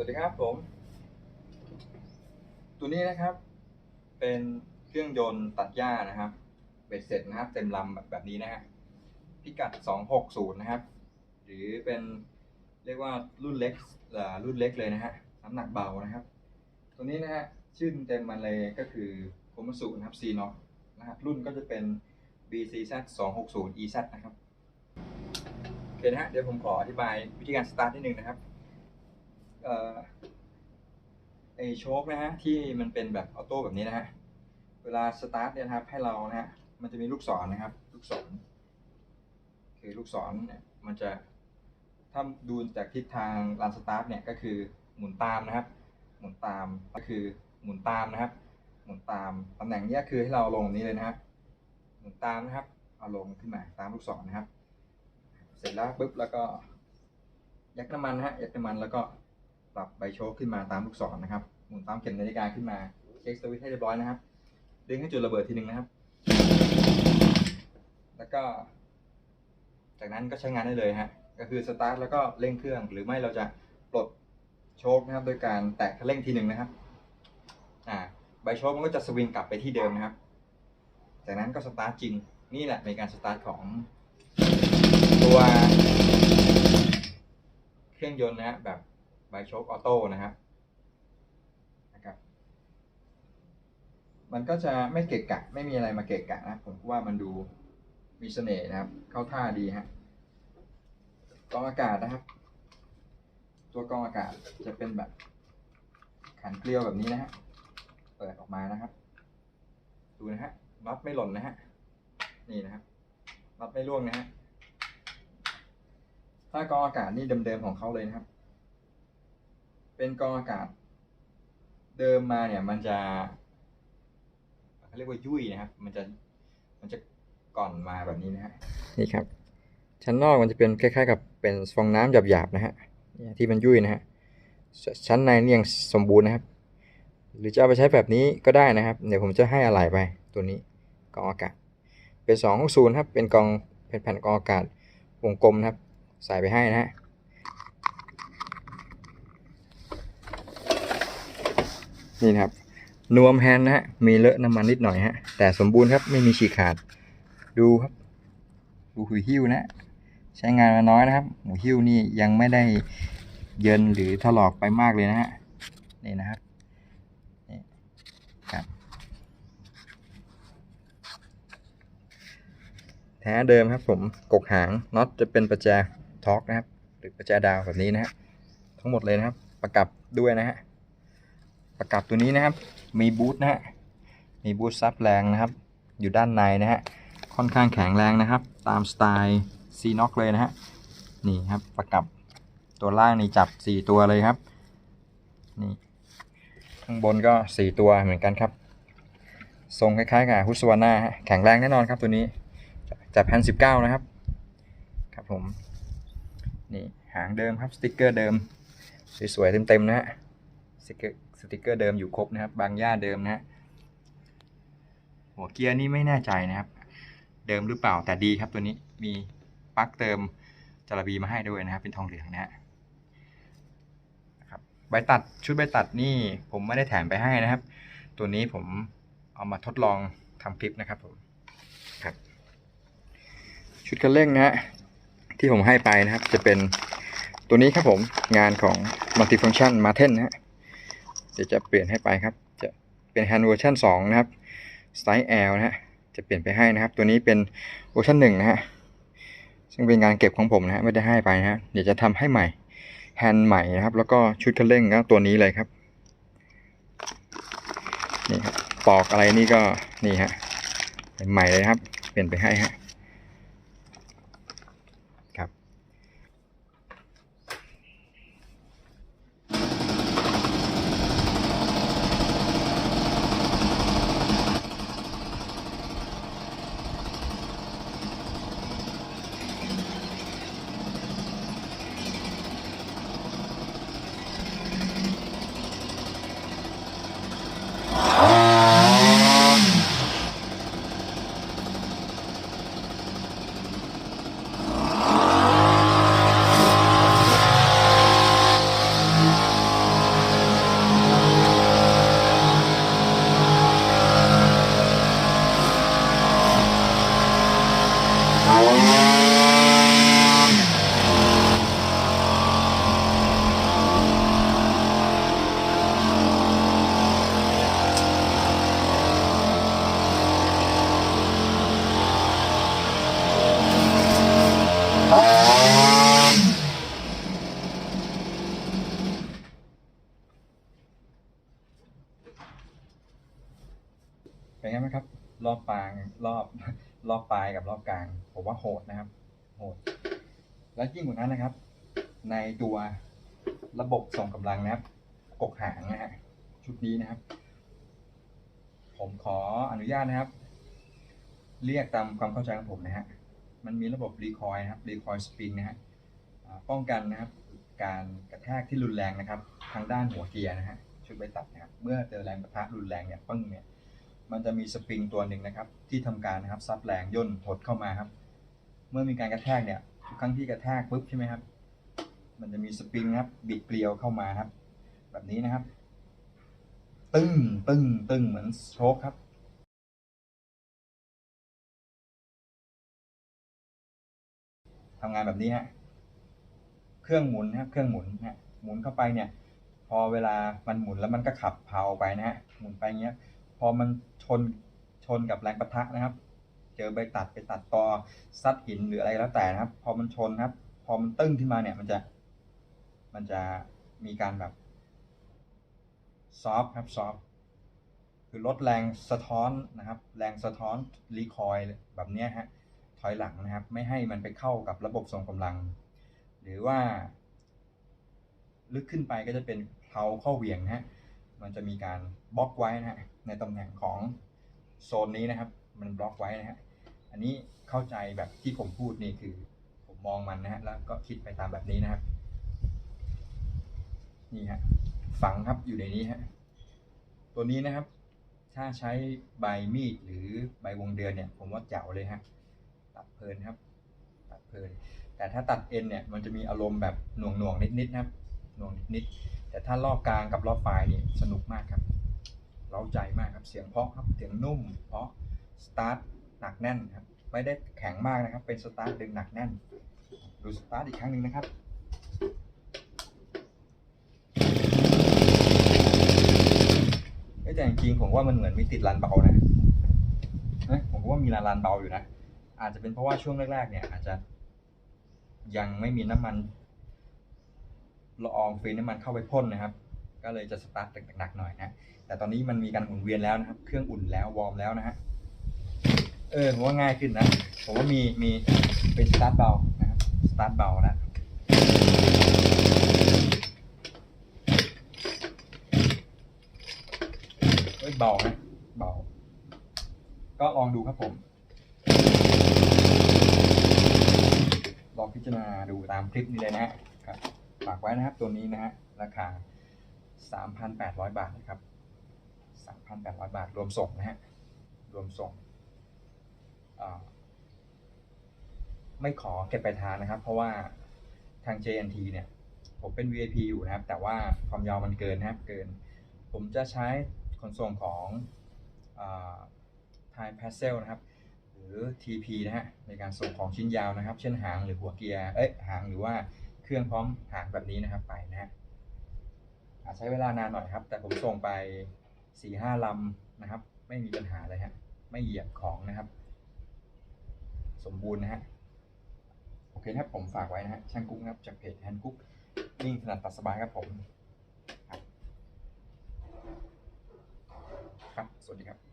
วัสดีครับผม ตัวนี้นะครับ เป็นเครื่องยนต์ตัดหญ้านะครับ เบ็ดเสร็จนะครับ เต็มลำแบบนี้นะฮะพิกัด 260 นะครับ หรือเป็นเรียกว่ารุ่นเล็กเอ่อรุ่นเล็กเลยนะฮะน้ำหนักเบานะครับ ตัวนี้นะฮะชื่อเต็มมันเลยก็คือโคมัสุนะครับ C n o นะฮะรุ่นก็จะเป็น BCZ 260 EZ นะครับโอเคนะฮะเดี๋ยวผมขออธิบายวิธีการสตาร์ทนิดนึงนะครับ ไอโชคนะฮะที่มันเป็นแบบออโต้แบบนี้นะฮะเวลาสตาร์ทเนี่ยนะครับให้เรานะฮะมันจะมีลูกศรนะครับ ลูกศร คือลูกศรเนี่ยมันจะถ้าดูจากทิศทางลานสตาร์ทเนี่ยก็คือหมุนตามนะครับ หมุนตามก็คือหมุนตามนะครับ หมุนตามตำแหน่งเนี้ยคือให้เราลงแบบนี้เลยนะครับ หมุนตามนะครับ เอาลงขึ้นมาตามลูกศรนะครับ เสร็จแล้วปุ๊บแล้วก็ยักน้ำมันนะฮะยักน้ำมันแล้วก็ ปรับใบโชคขึ้นมาตามลูกศรนะครับ หมุนตามเข็มนาฬิกาขึ้นมาเช็คสวิตช์ให้เรียบร้อยนะครับดึงให้จุดระเบิดทีหนึ่งนะครับ แล้วก็ จากนั้นก็ใช้งานได้เลยฮะก็คือสตาร์ทแล้วก็เร่งเครื่อง หรือไม่เราจะปลดโชคนะครับ โดยการแตะคันเร่งทีหนึ่งนะครับอ่าใบโชคมันก็จะสวิงกลับไปที่เดิมนะครับ จากนั้นก็สตาร์ทจริงนี่แหละเป็นการสตาร์ทของตัวเครื่องยนต์นะฮะแบบ ไบโชคออโต้นะครับนะครับ มันก็จะไม่เกะกะ ไม่มีอะไรมาเกะกะนะ ผมว่ามันดูมีเสน่ห์นะครับ เข้าท่าดีฮะกองอากาศนะครับ ตัวกองอากาศจะเป็นแบบขันเกลียวแบบนี้นะฮะ เปิดออกมานะครับ ดูนะฮะน็อตไม่หล่นนะฮะ นี่นะครับน็อตไม่ร่วงนะฮะถ้ากองอากาศนี่เดิมๆของเขาเลยนะครับ เป็นกองอากาศ เดิมมาเนี่ย มันจะเขาเรียกว่ายุ่ยนะครับ มันจะมันจะก่อนมาแบบนี้นะฮะนี่ครับ ชั้นนอกมันจะเป็นคล้ายๆ กับเป็นฟองน้ำหยาบๆนะฮะที่มันยุ่ยนะฮะชั้นในนี่ยังสมบูรณ์นะครับ หรือจะเอาไปใช้แบบนี้ก็ได้นะครับ เดี๋ยวผมจะให้อะไหล่ไปตัวนี้กองอากาศ เป็น2 6 0ครับเป็นกองเป็นแผ่นกองอากาศวงกลมนะครับ ใส่ไปให้นะฮะ นี่นะครับ นวมแฮนด์นะฮะ มีเลอะน้ำมันนิดหน่อยฮะ แต่สมบูรณ์ครับ ไม่มีฉีกขาด ดูครับ ดูหุยหิ้วนะ ใช้งานมาน้อยนะครับหูหิ้วนี่ยังไม่ได้เยินหรือถลอกไปมากเลยนะฮะ นี่นะครับนี่ครับ แท้เดิมครับผม กกหางน็อตจะเป็นประแจท็อกนะครับ หรือประแจดาวแบบนี้นะฮะ ทั้งหมดเลยนะครับ ประกับด้วยนะฮะ ประกับตัวนี้นะครับ มีบูทนะฮะ มีบูทซับแรงนะครับ อยู่ด้านในนะฮะ ค่อนข้างแข็งแรงนะครับ ตามสไตล์ซีน็อกเลยนะฮะ นี่ครับประกับตัวล่างนี่จับ 4 ตัวเลยครับ นี่ข้างบนก็ 4 ตัวเหมือนกันครับ ทรงคล้ายๆกับฮุสวาน่าแข็งแรงแน่นอนครับตัวนี้จากแผ่นสิบเก้านะครับ ครับผม นี่หางเดิมครับสติกเกอร์เดิม สวยๆเต็มๆนะฮะสติกเกอร์ สติกเกอร์เดิมอยู่ครบนะครับ บางย่าเดิมนะฮะหัวเกียร์นี่ไม่แน่ใจนะครับ เดิมหรือเปล่าแต่ดีครับตัวนี้มีปลั๊กเติมจาระบีมาให้ด้วยนะครับ เป็นทองเหลืองนะฮะครับใบตัดชุดใบตัดนี่ผมไม่ได้แถมไปให้นะครับ ตัวนี้ผมเอามาทดลองทำคลิปนะครับผมครับ ชุดคันเร่งนะฮะที่ผมให้ไปนะครับ จะเป็นตัวนี้ครับผมงานของ Multifunction Martin นะฮะ ดี๋ยวจะเปลี่ยนให้ไปครับ จะเป็น Hand Version 2นะครับ Style L นะฮะ จะเปลี่ยนไปให้นะครับ ตัวนี้เป็นเวอร์ชัน1นะฮะ ซึ่งเป็นงานเก็บของผมนะฮะ ไม่ได้ให้ไปนะฮะ เดี๋ยวจะทำให้ใหม่แฮนด์ใหม่นะครับ แล้วก็ชุดคันเร่งก็ตัวนี้เลยครับ นี่ครับ ปอกอะไรนี่ก็นี่ฮะ ใหม่เลยครับ เปลี่ยนไปให้ฮะ เป็นไงไหมครับ รอบปลางรอบรอบปลายกับรอบกลางผมว่าโหดนะครับโหดและยิ่งกว่านั้นนะครับ ในตัวระบบส่งกำลังนะครับ กกหางนะฮะชุดนี้นะครับ ผมขออนุญาตนะครับ เรียกตามความเข้าใจของผมนะฮะมันมีระบบรีคอยนะครับรีคอยสปริงนะฮะป้องกันนะครับ การกระแทกที่รุนแรงนะครับ ทางด้านหัวเกียร์นะฮะชุดใบตัดนะครับเมื่อเจอแรงปะทะรุนแรงเนี่ยปึ้งเนี่ย มันจะมีสปริงตัวหนึ่งนะครับ ที่ทำการนะครับซับแรงย่นหดเข้ามาครับ เมื่อมีการกระแทกเนี่ยทุกครั้งที่กระแทกปุ๊บใช่ไหมครับ มันจะมีสปริงครับ บิดเกลียวเข้ามาครับ แบบนี้นะครับ ตึ้งตึ้งตึ้งเหมือนโชคครับทำงานแบบนี้ฮะเครื่องหมุนนะครับเครื่องหมุนฮะหมุนเข้าไปเนี่ย พอเวลามันหมุนแล้วมันก็ขับเพาไปนะฮะหมุนไปเงี้ย พอมันชนชนกับแรงประทะนะครับ เจอใบตัดไปตัดตอซัดหินหรืออะไรแล้วแต่นะครับ พอมันชนครับ พอมันตึ้งขึ้นมาเนี่ยมันจะ มันจะมีการแบบซอฟครับซอฟคือลดแรงสะท้อนนะครับ แรงสะท้อนรีคอยล์แบบนี้ฮะถอยหลังนะครับ ไม่ให้มันไปเข้ากับระบบส่งกำลัง หรือว่า ลึกขึ้นไปก็จะเป็นเพลาเข้าเหวี่ยงฮะ มันจะมีการบล็อกไว้นะฮะในตำแหน่งของโซนนี้นะครับ มันบล็อกไว้นะฮะอันนี้เข้าใจแบบที่ผมพูดนี่คือ ผมมองมันนะฮะแล้วก็คิดไปตามแบบนี้นะครับนี่ฮะฝังครับอยู่ในนี้ฮะตัวนี้นะครับ ถ้าใช้ใบมีดหรือใบวงเดือนเนี่ย ผมว่าเจ๋วเลยฮะตัดเพลินครับ ตัดเพลิน แต่ถ้าตัดเอ็นเนี่ยมันจะมีอารมณ์แบบหน่วงหน่วงๆนิดๆนะครับหน่วงนิดๆ แต่ถ้ารอบกลางกับรอบปลายนี่สนุกมากครับเร้าใจมากครับเสียงเพาะครับเสียงนุ่มเพาะสตาร์ทหนักแน่นครับไม่ได้แข็งมากนะครับ เป็นสตาร์ทดึงหนักแน่น ดูสตาร์ทอีกครั้งหนึ่งนะครับเอ้ยแต่จริงๆผมว่ามันเหมือนมีติดรันเบานะนะผมว่ามีรันรันเบาอยู่นะอาจจะเป็นเพราะว่าช่วงแรกๆเนี่ย อาจจะยังไม่มีน้ำมัน ละอองฟินน้ำมันเข้าไปพ่นนะครับ ก็เลยจะสตาร์ทหนักๆหน่อยนะแต่ตอนนี้มันมีการหมุนเวียนแล้วนะครับ เครื่องอุ่นแล้ววอร์มแล้วนะฮะเออผมว่าง่ายขึ้นนะ ผมว่ามีมีเป็นสตาร์ทเบานะครับสตาร์ทเบาแล้วเฮ้ยเบานะเบา ก็ลองดูครับผมลองพิจารณาดูตามคลิปนี้เลยนะฮะ ฝากไว้นะครับตัวนี้นะฮะราคา 3,800 บาทนะครับ 3,800 บาทรวมส่งนะฮะรวมส่งไม่ขอเก็บไปลายทางนะครับ เพราะว่าทาง JNT เนี่ย ผมเป็น VIP อยู่นะครับ แต่ว่าความยาวมันเกินนะครับเกิน ผมจะใช้ขนส่งของไทยพาสเซลนะครับ หรือ TP นะฮะในการส่งของชิ้นยาวนะครับ เช่นหางหรือหัวเกียร์เอ้ยหางหรือว่า เครื่องพร้อมหางแบบนี้นะครับไปนะฮะใช้เวลานานหน่อยครับ แต่ผมส่งไปสี่ห้าลำนะครับ ไม่มีปัญหาเลยฮะไม่เหยียบของนะครับ สมบูรณ์นะฮะโอเคครับผมฝากไว้นะฮะช่างกุ๊กครับจากเพจแฮนกุ๊กนิ่งถนัดตัดสบายครับผมครับ สวัสดีครับ